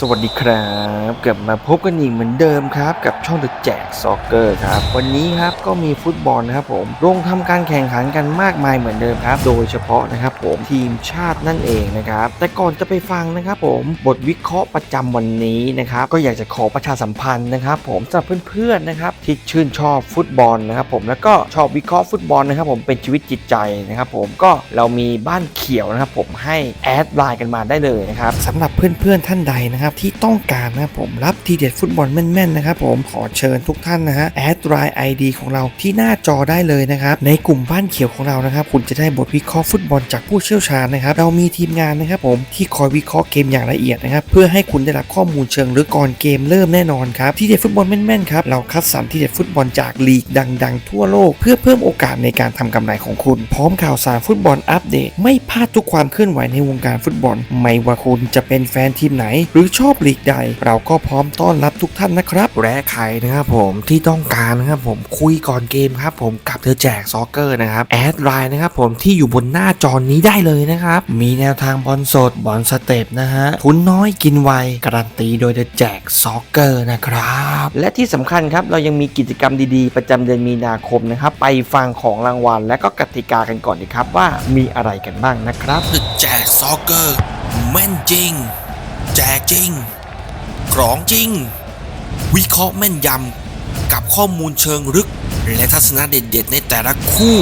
สวัสดีครับกลับมาพบกันอีกเหมือนเดิมครับ กับช่อง The Jack Soccer ครับ วันนี้ครับก็มีฟุตบอลนะครับผมลงทำการแข่งขันกันมากมายเหมือนเดิมครับ โดยเฉพาะนะครับผมทีมชาตินั่นเองนะครับ แต่ก่อนจะไปฟังนะครับผมบทวิเคราะห์ประจำวันนี้นะครับ ก็อยากจะขอประชาสัมพันธ์นะครับ ผมสำหรับเพื่อนๆนะครับที่ชื่นชอบฟุตบอลนะครับผมแล้วก็ชอบวิเคราะห์ฟุตบอลนะครับผมเป็นชีวิตจิตใจนะครับผมก็เรามีบ้านเขียวนะครับผมให้แอดไลน์กันมาได้เลยนะครับสำหรับเพื่อนๆท่านใดนะครับที่ต้องการนะผมรับทีเด็ดฟุตบอลแม่นๆนะครับผมขอเชิญทุกท่านนะฮะแอดไลน์ไอดีของเราที่หน้าจอได้เลยนะครับในกลุ่มบ้านเขียวของเรานะครับคุณจะได้บทวิเคราะห์ฟุตบอลจากผู้เชี่ยวชาญนะครับเรามีทีมงานนะครับผมที่คอยวิเคราะห์เกมอย่างละเอียดนะครับเพื่อให้คุณได้รับข้อมูลเชิงลึกก่อนเกมเริ่มแน่นอนครับที่เด็ดฟุตบอลแม่นๆครับเราคัดสรรที่เด็ดฟุตบอลจากลีกดัง ๆ ทั่วโลก เพื่อเพิ่มโอกาสในการทำกำไรของคุณ พร้อมข่าวสารฟุตบอลอัปเดต ไม่พลาดทุกความเคลื่อนไหวในวงการฟุตบอล ไม่ว่าคุณจะเป็นแฟนทีมไหน หรือชอบลีกใด เราก็พร้อมต้อนรับทุกท่านนะครับและใครนะครับผมที่ต้องการนะครับผมคุยก่อนเกมครับผมกับเธอแจกซอกเกอร์นะครับแอดไลน์นะครับผมที่อยู่บนหน้าจอนี้ได้เลยนะครับ มีแนวทางบอลสดบอลสเต็ปนะฮะทุนน้อยกินไวการันตีโดยเธอแจกซอกเกอร์นะครับ และที่สำคัญครับเรายังมีกิจกรรมดีๆ ประจำเดือนมีนาคมนะครับไปฟังของรางวัล และก็กติกากันก่อนดีครับว่ามีอะไรกันบ้างนะครับแจกซอกเกอร์แม่นจริง แจกจริงกรองจริง วิเคราะห์แม่นยำกับข้อมูลเชิงลึก และทัศนะเด็ดๆในแต่ละคู่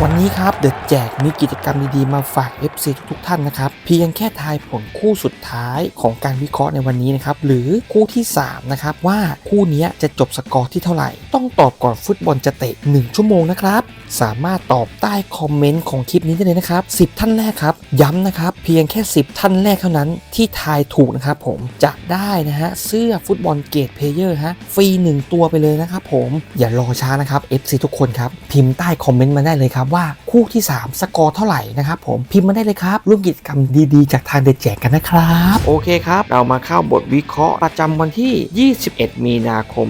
วัน นี้ครับเดอะแจกมีกิจกรรมดีๆมาฝาก FC ทุกๆท่านนะครับ เพียงแค่ทายผลคู่สุดท้ายของการวิเคราะห์ในวันนี้นะครับ หรือคู่ที่ 3 นะครับ ว่าคู่นี้จะจบสกอร์ที่เท่าไหร่ ต้องตอบก่อนฟุตบอลจะเตะ 1 ชั่วโมงนะครับ สามารถตอบใต้คอมเมนต์ของคลิปนี้ได้เลยนะครับ 10 ท่านแรกครับ ย้ำนะครับ เพียงแค่ 10 ท่านแรกเท่านั้นที่ทายถูกนะครับผมจะได้นะฮะเสื้อฟุตบอลเกตเพลเยอร์ฮะฟรี 1 ตัวไปเลยนะครับผมอย่ารอช้านะครับ FC ทุกคนครับพิมพ์ใต้คอมเมนต์มาได้เลยครับว่าคู่ที่ 3 สกอร์เท่าไหร่นะครับผมพิมพ์มาได้เลยครับร่วมกิจกรรมดีๆ จากทางเด็ดแจกกันนะครับ โอเคครับ เรามาเข้าบทวิเคราะห์ประจำวันที่ 21 มีนาคม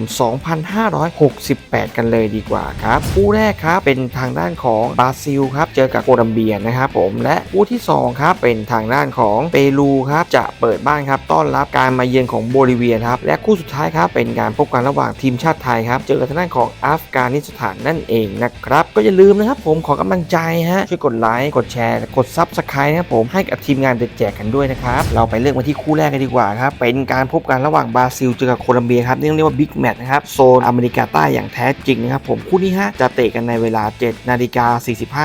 2568 กันเลยดีกว่าครับคู่แรกครับเป็นทางด้านของบราซิลครับเจอกับโคลัมเบียนะครับผมและคู่ที่2ครับเป็นทางด้านของเปรูครับจะเปิดบ้านครับต้อนรับการมาเยือนของโบลิเวียครับและคู่สุดท้ายครับเป็นการพบกันระหว่างทีมชาติไทยครับเจอกับทางด้านของอัฟกานิสถานนั่นเองนะครับก็อย่าลืมนะครับผมขอกำลังใจฮะช่วยกดไลค์กดแชร์ กดซับสไครต์นะครับผมให้กับทีมงานเด็ดแจกกันด้วยนะครับเราไปเลือกมาที่คู่แรกกันดีกว่าครับเป็นการพบกันระหว่างบราซิลเจอกับโคลัมเบียครับนี่เรียกว่าบิ๊กแมตช์นะครับโซนอเมริกาใต้อย่างแท้จริงนะครับผมคู่นี้ฮะจะเตะกันในเวลา 7 นาฬิกา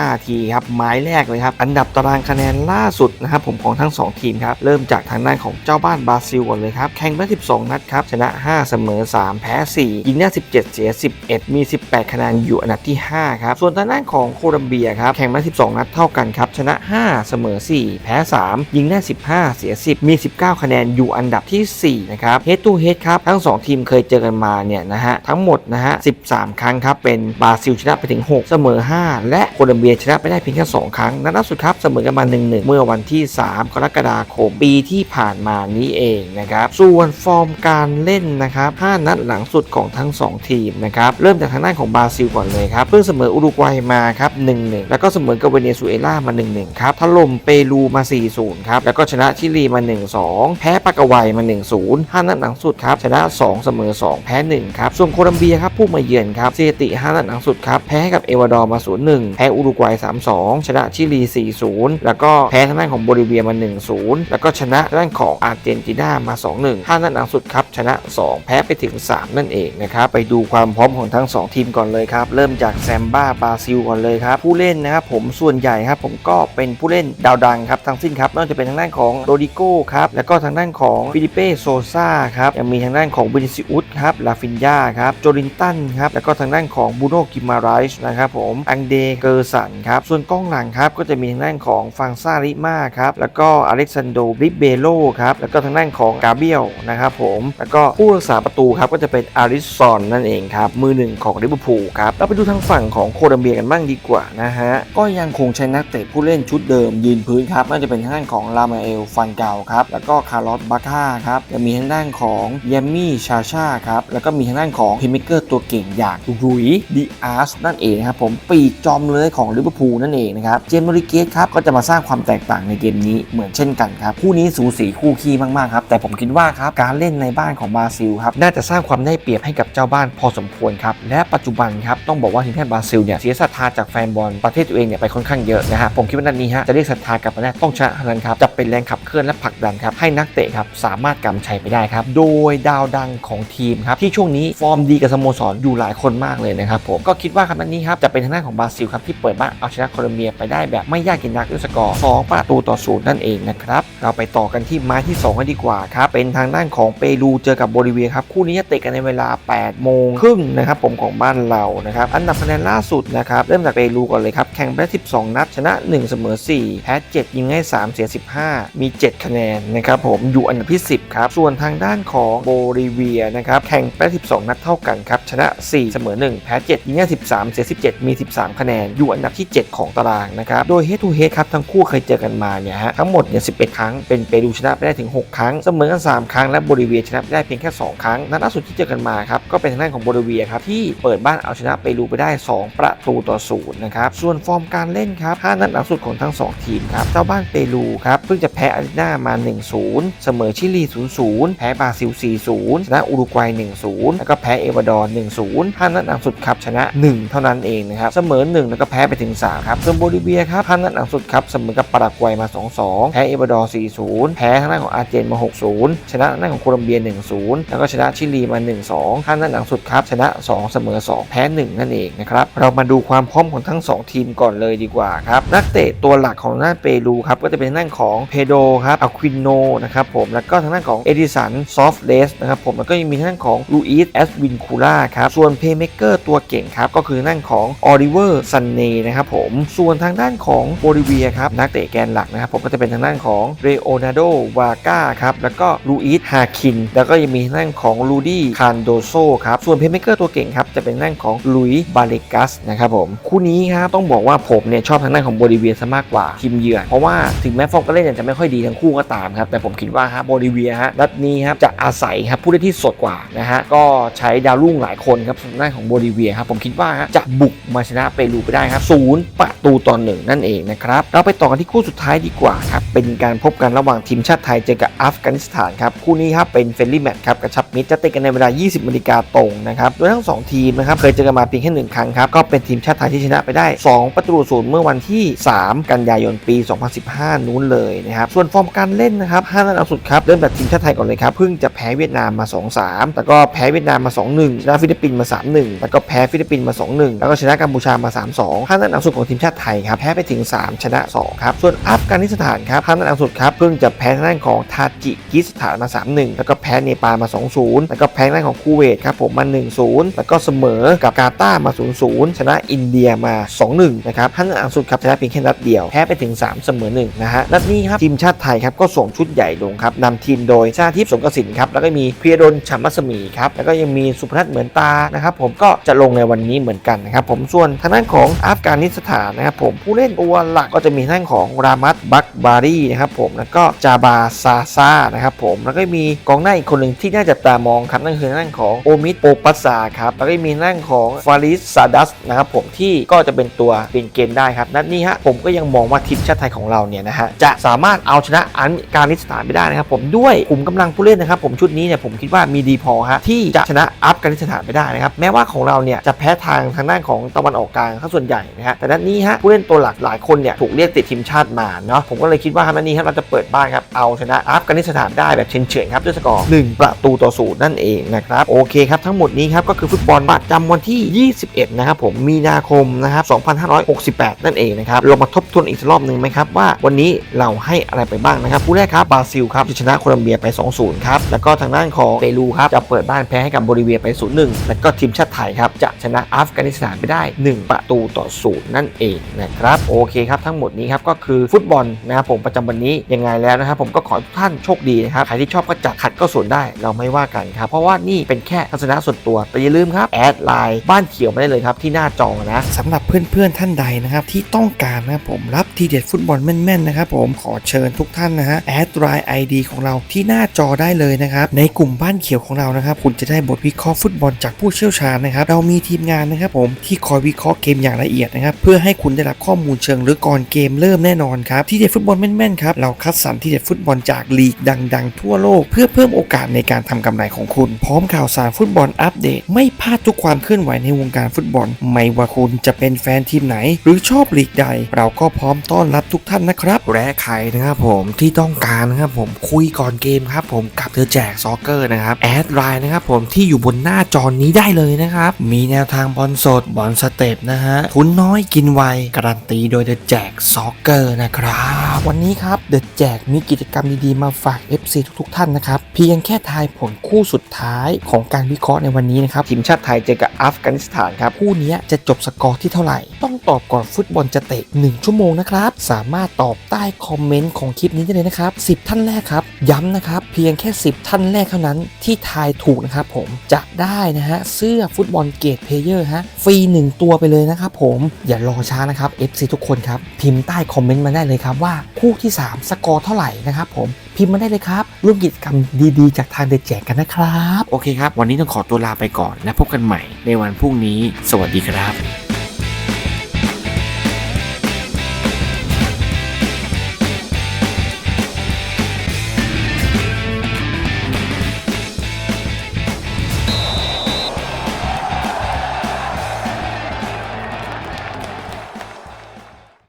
45นาทีครับไม้แรกเลยครับอันดับตารางคะแนนล่าสุดนะครับผมของทั้ง 2 ทีมครับเริ่มจากทางด้านของเจ้าบ้านบราซิลก่อนเลยครับแข่งไป12 นัดครับชนะ 5 เสมอ 3 แพ้ 4 ยิงได้ 17 เสีย 11 มี 18 คะแนนอยู่อันดับที่ 5 ครับ ส่วนทางด้านของโคลัมเบียครับแข่งมา 12 นัดเท่ากันครับชนะ 5 เสมอ 4 แพ้ 3 ยิงได้ 15 เสีย 10 มี 19 คะแนนอยู่อันดับที่ 4 นะครับ Head to Head ครับทั้ง 2 ทีมเคยเจอกันมาเนี่ยนะฮะทั้งหมดนะฮะ 13 ครั้งครับเป็นบราซิลชนะไปถึง 6 เสมอ 5 และโคลัมเบียชนะไปได้เพียงแค่ 2 ครั้งนัดล่าสุดครับเสมอกันมา 1-1 เมื่อวันที่ 3 กรกฎาคมปีที่ผ่านมานี้เองนะครับส่วนฟอร์มการเล่นนะครับ 5 นัดหลังสุดของทั้ง 2 ทีมนะครับเริ่มจากทางด้านของบราซิลก่อนเลยครับเพิ่งเสมออุรุกวัยมาครับ1-1 แล้วก็เสมอกับเวเนซุเอลามา 1-1 ครับถล่มเปรูมา 4-0 ครับ แล้วก็ชนะชิลีมา 1-2 แพ้ปากวัยมา 1-0 5 นัดหลังสุดครับ ชนะ 2 เสมอ 2 แพ้ 1 ครับ ส่วนโคลัมเบียครับผู้มาเยือนครับสถิติ 5 นัดหลังสุดครับ แพ้ให้กับเอวาดอร์มา 0-1 แพ้อุรุกวัย 3-2 ชนะชิลี 4-0 แล้วก็แพ้ทางด้านของโบลิเวียมา 1-0 แล้วก็ชนะด้านของอาร์เจนตินามา 2-1 5 นัดหลังสุดครับชนะ 2 แพ้ไปถึง 3 นั่นเองนะครับไปดูความพร้อมของทั้ง 2 ทีมก่อนเลยครับเริ่มจากแซมบ้าบราซิลก่อนเลยครับผู้เล่นนะครับผมส่วนใหญ่ครับผมก็เป็นผู้เล่นดาวดังครับทั้งสิ้นครับไม่ว่าจะเป็นทางด้านของโรดิโก้ครับแล้วก็ทางด้านของฟิลิเป้โซซาครับยังมีทางด้านของวินิซิอุสครับลาฟินยาครับโจลินตันครับแล้วก็ทางด้านของบูโนกิมาไรช์นะครับผมอังเดเกอร์สันครับส่วนกล้องหลังครับก็จะมีทางด้านของฟังซาริมาครับแล้วก็อเล็กซานโดบริเบโลครับแล้วก็ทางด้านของกาเบียลนะครับผมแล้วก็ผู้รักษาประตูครับก็จะเป็นอาริซอนนั่นเองครับมือหนึ่งของลิเวอร์พูลครับเราไปดูทางฝั่งของโคลัมเบียกันบ้างดีกว่านะฮะ ก็ยังคงใช้นักเตะผู้เล่นชุดเดิมยืนพื้นครับไม่ว่าจะเป็นทางด้านของลามาเอลฟันเกาครับ แล้วก็คาร์ลอสบาค่าครับยังมีทางด้านของเยมมี่ชาชาครับแล้วก็มีทางด้านของพิมิเกอร์ตัวเก่งอย่างรุยดีอาร์สนั่นเองนะครับผมปีกจอมเลยของลิเวอร์พูลนั่นเองนะครับเจมส์โรริเกสครับก็จะมาสร้างความแตกต่างในเกมนี้เหมือนเช่นกันครับคู่นี้สูสีคู่ขี้มากๆครับแต่ผมคิดว่าครับการเล่นในบ้านของบราซิลครับน่าจะสร้างความได้เปรียบให้กับเจ้าบ้านพอสมควรครับและปัจจุบันครับต้องบอกว่าทีมชาติบราซิลเนี่ยเสียศรัทธาจากแฟนบอลประเทศตัวเองเนี่ยไปค่อนข้างเยอะนะฮะผมคิดว่านัดนี้ฮะจะเรียกศรัทธากลับมาได้ต้องชนะเท่านั้นครับจะเป็นแรงขับเคลื่อนและผลักดันครับให้นักเตะครับสามารถกำชัยไปได้ครับโดยดาวดังของทีมครับที่ช่วงนี้ฟอร์มดีกับสโมสรอยู่หลายคนมากเลยนะครับผมก็คิดว่าครับนัดนี้ครับจะเป็นทางด้านของบราซิลครับที่เปิดบ้านเอาชนะโคลอมเบียไปได้แบบไม่ยากเย็นนักด้วยสกอร์2ประตูต่อศูนย์นั่นเองนะครับเราไปต่อกันที่ไม้ที่2กันดีกว่าครับเป็นทางด้านของเปรูเจอกับโบลิเวียครับคู่นี้จะเตะกันในเวลา8โมงครึ่งนะครับผมของบ้านเรานะครับอันดับคะแนนล่าสุดนะครับเริ่มจากเปรูก่อนเลยครับ แข่งไปได้12 นัด ชนะ 1 เสมอ 4 แพ้ 7 ยิงให้ 3 เสีย 15 มี 7 คะแนนนะครับผมอยู่อันดับที่ 10 ครับ ส่วนทางด้านของโบลิเวียนะครับ แข่งไปได้12 นัดเท่ากันครับ ชนะ 4 เสมอ 1 แพ้ 7 ยิงให้ 13 เสีย 17 มี 13 คะแนน อยู่อันดับที่ 7 ของตารางนะครับ โดย head to head ครับ ทั้งคู่เคยเจอกันมาเนี่ยฮะ ทั้งหมดเนี่ย 11 ครั้ง เป็นเปรูชนะไปได้ถึง 6 ครั้ง เสมอกัน 3 ครั้ง และโบลิเวียชนะไปได้เพียงแค่ 2 ครั้ง นัดล่าสุดที่เจอกันมาครับ ก็เป็นทางด้านของโบลิเวียครับ ที่เปิดบ้านเอาชนะเปรูไปได้ 2 ประตูต่อศูนย์นะครับ ส่วนฟอร์มการเล่นครับ5นัดหลังสุดของทั้ง 2 ทีมครับเจ้าบ้านเปรูครับเพิ่งจะแพ้อาร์เจนตินามา 1-0 เสมอชิลี 0-0 แพ้บราซิล 4-0 ชนะอุรุกวัย 1-0 แล้วก็แพ้เอวาดอร์ 1-0 5นัดหลังสุดครับชนะ 1 เท่านั้นเองนะครับ เสมอ 1 แล้วก็แพ้ไปถึง 3 ครับส่วนโบลิเวียครับ5นัดหลังสุดครับเสมอกับปารากวัยมา 2-2 แพ้เอวาดอร์ 4-0 แพ้ทางด้านของอาร์เจนมา 6-0 ชนะทางด้านของโคลอมเบีย 1-0 แล้วก็ชนะชิลีมา 1-2 5นัดหลังสุดครับชนะ 2 เสมอ 2 แพ้ 1 นั่นเองนะครับเรามาดูความพร้อมของทั้ง2ทีมก่อนเลยดีกว่าครับนักเตะตัวหลักของน้านเปรูครับก็จะเป็นทางด้านของเพโดครับอควินโนนะครับผมแล้วก็ทางด้านของเอดิสันซอฟเลสนะครับผมแล้วก็ยังมีทางด้านของลูอิสแอสวินคูล่าครับส่วนเพย์เมเกอร์ตัวเก่งครับก็คือทางด้านของออริเวอร์ซันเน่นะครับผมส่วนทางด้านของโบลิเวียครับนักเตะแกนหลักนะครับผมก็จะเป็นทางด้านของเรโอนาโดวาก้าครับแล้วก็ลูอิสฮาคิน แล้วก็ยังมีทางด้านของลูดี้คานโดโซครับส่วนเพย์เมเกอร์ตัวเก่งครับจะเป็นทางด้านของลุยบาเลกัสนะครับผมคู่นี้ครับต้องบอกว่าผมเนี่ยชอบทางด้านของโบลิเวียซะมากกว่าทีมเยือนเพราะว่าถึงแม้ฟอร์มการเล่นจะไม่ค่อยดีทั้งคู่ก็ตามครับแต่ผมคิดว่าฮะโบลิเวียฮะนัดนี้ครับจะอาศัยครับผู้เล่นที่สดกว่านะฮะก็ใช้ดาวรุ่งหลายคนครับทางด้านของโบลิเวียครับผมคิดว่าฮะจะบุกมาชนะเปรูไปได้ครับศูนย์ประตูต่อหนึ่งนั่นเองนะครับเราไปต่อกันที่คู่สุดท้ายดีกว่าครับเป็นการพบกันระหว่างทีมชาติไทยเจอกับอัฟกานิสถานครับคู่นี้ครับเป็นเฟรนลี่แมตช์ครับกระชับมิตรจะเตะกันในเวลา 20นาฬิกาตรงนะครับโดยทั้งสองทีมนะครับเคยเจอกันมาเพียงแค่หนึ่งครั้งครับก็เป็นทีมชาติไทยที่ชนะไปได้2ประตูศูนย์เมื่อวันที่ 3 กันยายนปี 2015 นู้นเลยนะครับ ส่วนฟอร์มการเล่นนะครับ5นัดลังสุดครับ เริ่มจากทีมชาติไทยก่อนเลยครับ เพิ่งจะแพ้เวียดนามมา 2-3 แล้วก็แพ้เวียดนามมา 2-1 ชนะฟิลิปปินส์มา 3-1 แล้วก็แพ้ฟิลิปปินส์มา 2-1 แล้วก็ชนะกัมพูชามา 3-2 5นัดหลังสุดของทีมชาติไทยครับ แพ้ไปถึง 3 ชนะ 2 ครับ ส่วนอัฟกานิสถานครับ5นัดลังสุดครับ เพิ่งจะแพ้ทางด้านของทาจิกิสถานมา 3-1 แล้วก็แพ้เนปาลมา 2-0 แล้วก็แพ้ทางด้านของคูเวตครับผมมา 1-0 แล้วก็เสมอกับกาตาร์มา 0-0 ชนะอินเดียมา2-1นะครับ5นัดหลังสุดครับชนะเพียงแค่นัดเดียวแพ้ไปถึง 3 เสมอ1นะฮะนัดนี้ครับทีมชาติไทยครับก็ส่งชุดใหญ่ลงครับนำทีมโดยชาทิพย์สงกสินครับแล้วก็มีเพียรดลฉ่ำมัสมีครับแล้วก็ยังมีสุพนัทเหมือนตานะครับผมก็จะลงในวันนี้เหมือนกันนะครับผมส่วนทางด้านของอัฟกานิสถานนะครับผมผู้เล่นตัวหลักก็จะมีทางด้านของรามัตบักบารีนะครับผมแล้วก็จาบาซาซานะครับผมแล้วก็มีกองหน้าอีกคนหนึ่งที่น่าจะตามองครับนั่นคือทางด้านของโอมิดโปปัสซาครับแล้วก็มีทางด้านของฟาริสซาดัสนะครับผมที่ก็จะเป็นตัวเป็นเกมได้ครับนัดนี้ฮะผมก็ยังมองว่าทีมชาติไทยของเราเนี่ยนะฮะจะสามารถเอาชนะอันการนิสถานไปได้นะครับผมด้วยกลุ่มกำลังผู้เล่นนะครับผมชุดนี้เนี่ยผมคิดว่ามีดีพอฮะที่จะชนะอัฟกานิสถานไปได้นะครับแม้ว่าของเราเนี่ยจะแพ้ทางทางด้านของตะวันออกกลางถ้าส่วนใหญ่นะฮะแต่นัดนี้ฮะผู้เล่นตัวหลักหลายคนเนี่ยถูกเรียกติดทีมชาติมาเนาะผมก็เลยคิดว่านัดนี้ฮะเราจะเปิดบ้านครับเอาชนะอัฟกานิสถานได้แบบเฉือนๆครับด้วยสกอร์1ประตูต่อศูนย์นั่นเองนะครับโอเคครับทั้งหมดนี้ครับก็คือฟุตบอลประจำวันที่ 21 นะครับผมมีนาคมนะครับ2568 นั่นเองนะครับเรามาทบทวนอีกรอบหนึ่งไหมครับว่าวันนี้เราให้อะไรไปบ้างนะครับผู้แรกครับบราซิลครับชนะโคลอมเบียไป 2-0 ครับ แล้วก็ทางด้านของเปรูครับจะเปิดบ้านแพ้ให้กับโบลิเวียไป 0-1 แล้วก็ทีมชาติไทยครับจะชนะอัฟกานิสถานไปได้ 1 ประตูต่อ 0 นั่นเองนะครับโอเคครับทั้งหมดนี้ครับก็คือฟุตบอลนะครับผมประจำวันนี้ยังไงแล้วนะครับผมก็ขอทุกท่านโชคดีนะครับใครที่ชอบก็จัดขัดก็ส่วนได้เราไม่ว่ากันครับเพราะว่านี่เป็นแค่ทัศนะส่วนตัวแต่อย่าลืมครับแอดไลน์บ้านเขียวมาได้เลยครับที่หน้าจอนะสำหรับเเพื่อนๆท่านใดนะครับที่ต้องการนะครับผมรับทีเด็ดฟุตบอลแม่นๆนะครับผมขอเชิญทุกท่านนะฮะแอดไลน์ไอดีของเราที่หน้าจอได้เลยนะครับในกลุ่มบ้านเขียวของเรานะครับคุณจะได้บทวิเคราะห์ฟุตบอลจากผู้เชี่ยวชาญนะครับเรามีทีมงานนะครับผมที่คอยวิเคราะห์เกมอย่างละเอียดนะครับเพื่อให้คุณได้รับข้อมูลเชิงลึกก่อนเกมเริ่มแน่นอนครับที่เด็ดฟุตบอลแม่นๆครับเราคัดสรรที่เด็ดฟุตบอลจากลีกดัง ๆ ทั่วโลก เพื่อเพิ่มโอกาสในการทำกำไรของคุณ พร้อมข่าวสารฟุตบอลอัปเดต ไม่พลาดทุกความเคลื่อนไหวในวงการฟุตบอลไม่ว่าคุณจะเป็นแฟนทีมไหน หรือชอบลีกใด เราก็พร้อมต้อนรับทุกท่านนะครับและใครนะครับผมที่ต้องการนะครับผมคุยก่อนเกมครับผมกับเธอแจกซอกเกอร์นะครับแอดไลน์นะครับผมที่อยู่บนหน้าจอนี้ได้เลยนะครับ มีแนวทางบอลสดบอลสเต็ปนะฮะทุนน้อยกินไวการันตีโดยเดอะแจกซอกเกอร์นะครับ วันนี้ครับเดอะแจกมีกิจกรรมดีๆมาฝาก FC ทุกๆ ท่านนะครับ เพียงแค่ทายผลคู่สุดท้ายของการวิเคราะห์ในวันนี้นะครับทีมชาติไทยเจอกับอัฟกานิสถานครับคู่นี้จะจบสกอร์ที่เท่าไหร่ต้องตอบก่อนฟุตบอลจะเตะ 1 ชั่วโมงนะครับ สามารถตอบใต้คอมเมนต์ของคลิปนี้ได้เลยนะครับ 10 ท่านแรกครับ ย้ำนะครับ เพียงแค่ 10 ท่านแรกเท่านั้นที่ทายถูกนะครับผมจะได้นะฮะเสื้อฟุตบอลเกตเพลเยอร์ฮะฟรี 1 ตัวไปเลยนะครับผมอย่ารอช้านะครับ FC ทุกคนครับ พิมพ์ใต้คอมเมนต์มาได้เลยครับว่าคู่ที่ 3 สกอร์เท่าไหร่นะครับผมพิมพ์มาได้เลยครับร่วมกิจกรรมดีๆ จากทางเด็ดแจกกันนะครับ โอเคครับ วันนี้ต้องขอตัวลาไปก่อน และพบกันใหม่ในวันพรุ่งนี้ สวัสดีครับ